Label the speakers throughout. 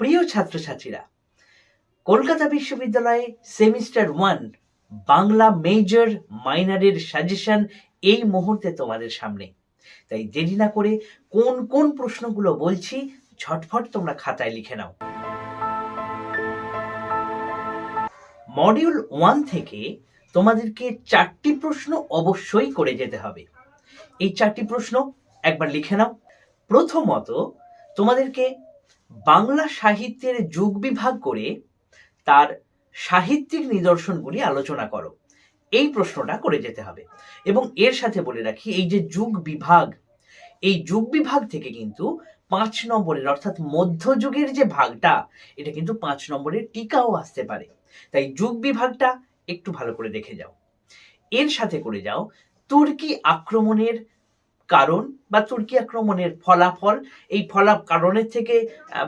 Speaker 1: প্রিয় ছাত্রছাত্রীরা, কলকাতা বিশ্ববিদ্যালয়ে সেমিস্টার ওয়ান বাংলা মেজর মাইনারের সাজেশন এই মুহূর্তে তোমাদের সামনে। তাই দেরি না করে কোন কোন প্রশ্নগুলো বলছি, ঝটফট তোমরা খাতায় লিখে নাও। মডিউল ওয়ান থেকে তোমাদেরকে চারটি প্রশ্ন অবশ্যই করে যেতে হবে। এই চারটি প্রশ্ন একবার লিখে নাও। প্রথমত, তোমাদেরকে বাংলা সাহিত্যের যুগ বিভাগ করে তার সাহিত্যিক নিদর্শনগুলি আলোচনা করো। এই প্রশ্নটা করে যেতে হবে। এবং এর সাথে বলে রাখি, এই যে যুগ বিভাগ, এই যুগ বিভাগ থেকে কিন্তু পাঁচ নম্বরের, অর্থাৎ মধ্যযুগের যে ভাগটা, এটা কিন্তু পাঁচ নম্বরের টিকাও আসতে পারে। তাই যুগ বিভাগটা একটু ভালো করে দেখে যাও। এর সাথে করে যাও, তুর্কি আক্রমণের কারণ বা তুর্কি আক্রমণের ফলাফল, এই ফলা, কারণের থেকে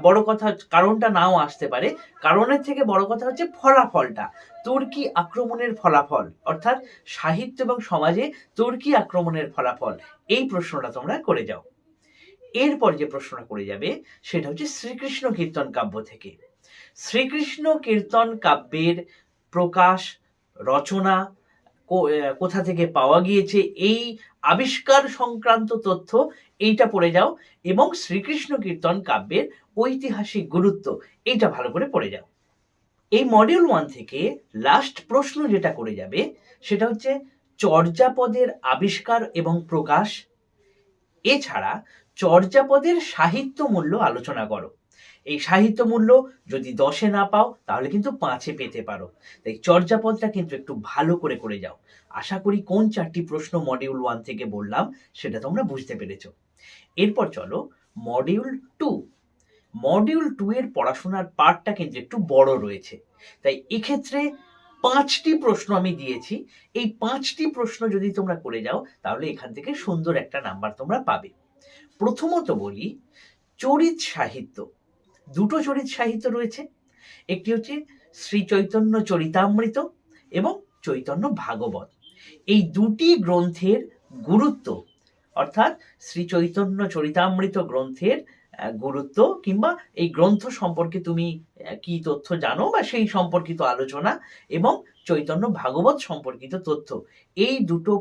Speaker 1: বড় কথা, কারণটা নাও আসতে পারে। কারণের থেকে বড় কথা হচ্ছে ফলাফলটা। তুর্কি আক্রমণের ফলাফল, অর্থাৎ সাহিত্য এবং সমাজে তুর্কি আক্রমণের ফলাফল, এই প্রশ্নটা তোমরা করে যাও। এরপর যে প্রশ্নটা করে যাবে, সেটা হচ্ছে শ্রীকৃষ্ণ কীর্তন কাব্য থেকে। শ্রীকৃষ্ণ কীর্তন কাব্যের প্রকাশ, রচনা কোথা থেকে পাওয়া গিয়েছে এই আবিষ্কার সংক্রান্ত তথ্য এইটা পড়ে যাও এবং শ্রীকৃষ্ণ কীর্তন কাব্যের ঐতিহাসিক গুরুত্ব এইটা ভালো করে পড়ে যাও। এই মডিউল ওয়ান থেকে লাস্ট প্রশ্ন যেটা করে যাবে সেটা হচ্ছে চর্যাপদের আবিষ্কার এবং প্রকাশ। এছাড়া চর্যাপদের সাহিত্য মূল্য আলোচনা করো। এই সাহিত্য মূল্য যদি দশে না পাও, তাহলে কিন্তু পাঁচে পেতে পারো। তাই চর্যাপদটা কিন্তু একটু ভালো করে করে যাও। আশা করি কোন চারটি প্রশ্ন মডিউল ওয়ান থেকে বললাম, সেটা তোমরা বুঝতে পেরেছ। এরপর চলো মডিউল টু মডিউল টু এর পড়াশোনার পার্টটা কিন্তু একটু বড় রয়েছে। তাই এক্ষেত্রে পাঁচটি প্রশ্ন আমি দিয়েছি। এই পাঁচটি প্রশ্ন যদি তোমরা করে যাও, তাহলে এখান থেকে সুন্দর একটা নাম্বার তোমরা পাবে। প্রথমত বলি, চরিত সাহিত্য। দুটো চরিত সাহিত্য রয়েছে। একটি হচ্ছে শ্রী চৈতন্য চরিতামৃত এবং চৈতন্য ভাগবত। এই দুটি গ্রন্থের গুরুত্ব, অর্থাৎ শ্রী চৈতন্য চরিতামৃত গ্রন্থের গুরুত্ব কিংবা এই গ্রন্থ সম্পর্কে তুমি কি তথ্য জানো বা সেই সম্পর্কিত আলোচনা এবং চৈতন্য ভাগবত সম্পর্কিত তথ্য, এই দুটো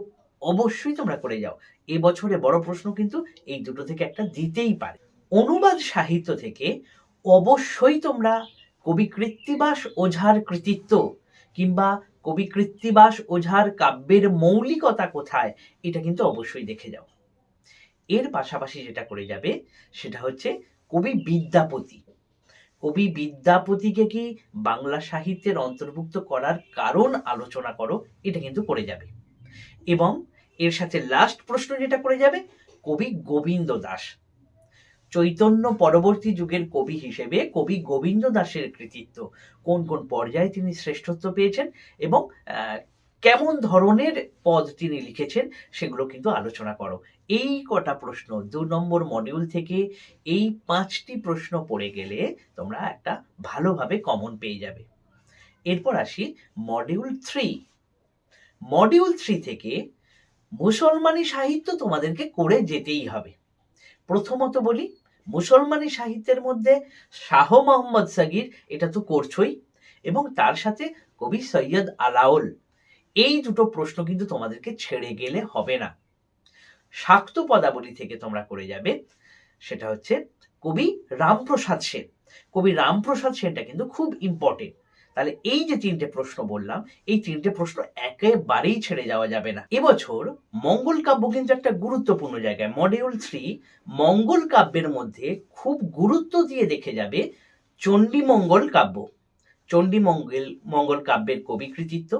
Speaker 1: অবশ্যই তোমরা করে যাও। এবছরে বড় প্রশ্ন কিন্তু এই দুটো থেকে একটা দিতেই পারে। অনুবাদ সাহিত্য থেকে অবশ্যই তোমরা কবি কৃত্তিবাস ওঝার কৃতিত্ব কিংবা কবি কৃত্তিবাস ওঝার কাব্যের মৌলিকতা কোথায়, এটা কিন্তু অবশ্যই দেখে যাও। এর পাশাপাশি যেটা করে যাবে, সেটা হচ্ছে কবি বিদ্যাপতি। কবি বিদ্যাপতিকে কি বাংলা সাহিত্যের অন্তর্ভুক্ত করার কারণ আলোচনা করো, এটা কিন্তু করে যাবে। এবং এর সাথে লাস্ট প্রশ্ন যেটা করে যাবে, কবি গোবিন্দ দাস। চৈতন্য পরবর্তী যুগের কবি হিসেবে কবি গোবিন্দ দাসের কৃতিত্ব। কোন কোন পর্যায়ে তিনি শ্রেষ্ঠত্ব পেয়েছেন এবং কেমন ধরনের পদ তিনি লিখেছেন সেগুলো কিন্তু আলোচনা করো। এই কটা প্রশ্ন দু নম্বর মডিউল থেকে এই পাঁচটি প্রশ্ন পড়ে গেলে তোমরা একটা ভালোভাবে কমন পেয়ে যাবে। এরপর আসি মডিউল থ্রি মডিউল থ্রি থেকে মুসলমানি সাহিত্য তোমাদেরকে করে যেতেই হবে। প্রথমত বলি মুসলমানি সাহিত্যের মধ্যে শাহ মোহাম্মদ সাগির এটা তো করছই, এবং তার সাথে কবি সৈয়দ আলাউল। এই দুটো প্রশ্ন কিন্তু তোমাদেরকে ছেড়ে গেলে হবে না। শাক্ত পদাবলী থেকে তোমরা করে যাবে, সেটা হচ্ছে কবি রামপ্রসাদ সেন। কবি রামপ্রসাদ সেনটা কিন্তু খুব ইম্পর্টেন্ট তাহলে এই যে তিনটে প্রশ্ন বললাম, এই তিনটে প্রশ্ন একেবারেই ছেড়ে যাওয়া যাবে না। এবছর মঙ্গল কাব্য কিন্তু একটা গুরুত্বপূর্ণ জায়গায় মডিউল থ্রি মঙ্গল কাব্যের মধ্যে খুব গুরুত্ব দিয়ে দেখে যাবে চণ্ডী মঙ্গল কাব্য। চণ্ডী মঙ্গল মঙ্গল কাব্যের কবি কৃতিত্ব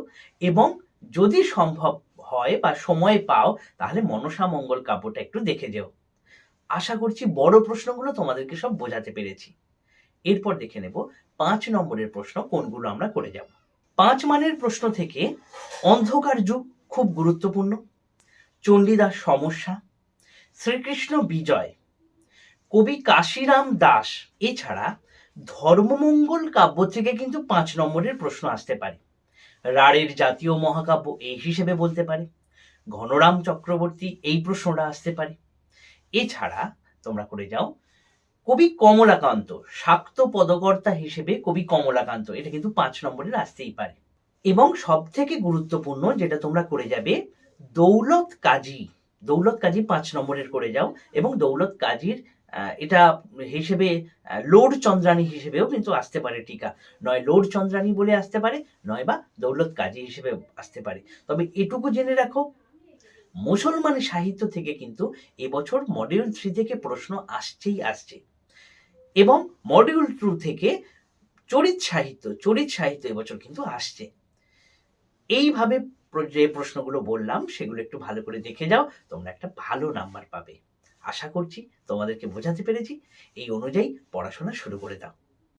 Speaker 1: এবং যদি সম্ভব হয় বা সময় পাও, তাহলে মনসা মঙ্গল কাব্যটা একটু দেখে যেও। আশা করছি বড় প্রশ্নগুলো তোমাদেরকে সব বোঝাতে পেরেছি। এরপর দেখে নেব পাঁচ নম্বরের প্রশ্ন কোনগুলো আমরা করে যাব। পাঁচ মানের প্রশ্ন থেকে অন্ধকার যুগ খুব গুরুত্বপূর্ণ। চণ্ডীদাস সমস্যা। শ্রীকৃষ্ণ বিজয়। কবি কাশিরাম দাস এছাড়া ধর্মমঙ্গল কাব্য থেকে কিন্তু পাঁচ নম্বরের প্রশ্ন আসতে পারে। রাড়ের জাতীয় মহাকাব্য এই হিসেবে বলতে পারে। ঘনরাম চক্রবর্তী এই প্রশ্নটা আসতে পারে। এছাড়া তোমরা করে যাও কবি কমলাকান্ত, শাক্ত পদকর্তা হিসেবে কবি কমলাকান্ত। এটা কিন্তু পাঁচ নম্বরের আসতেই পারে। এবং সব থেকে গুরুত্বপূর্ণ যেটা তোমরা করে যাবে, দৌলত কাজী। দৌলত কাজী পাঁচ নম্বরের করে যাও। এবং দৌলত কাজীর এটা হিসেবে লোড চন্দ্রানী হিসেবেও কিন্তু আসতে পারে টিকা। নয় লোড চন্দ্রানী বলে আসতে পারে, নয় বা দৌলত কাজী হিসেবে আসতে পারে। তবে এটুকু জেনে রাখো, মুসলমান সাহিত্য থেকে কিন্তু এবছর মডিউল থ্রি থেকে প্রশ্ন আসছেই আসছে। এবং মডিউল টু থেকে চরিত সাহিত্য চরিত সাহিত্য এবছর কিন্তু আসছে। এইভাবে যে প্রশ্নগুলো বললাম, সেগুলো একটু ভালো করে দেখে যাও, তোমরা একটা ভালো নাম্বার পাবে। আশা করছি তোমাদেরকে বোঝাতে পেরেছি। এই অনুযায়ী পড়াশোনা শুরু করে দাও।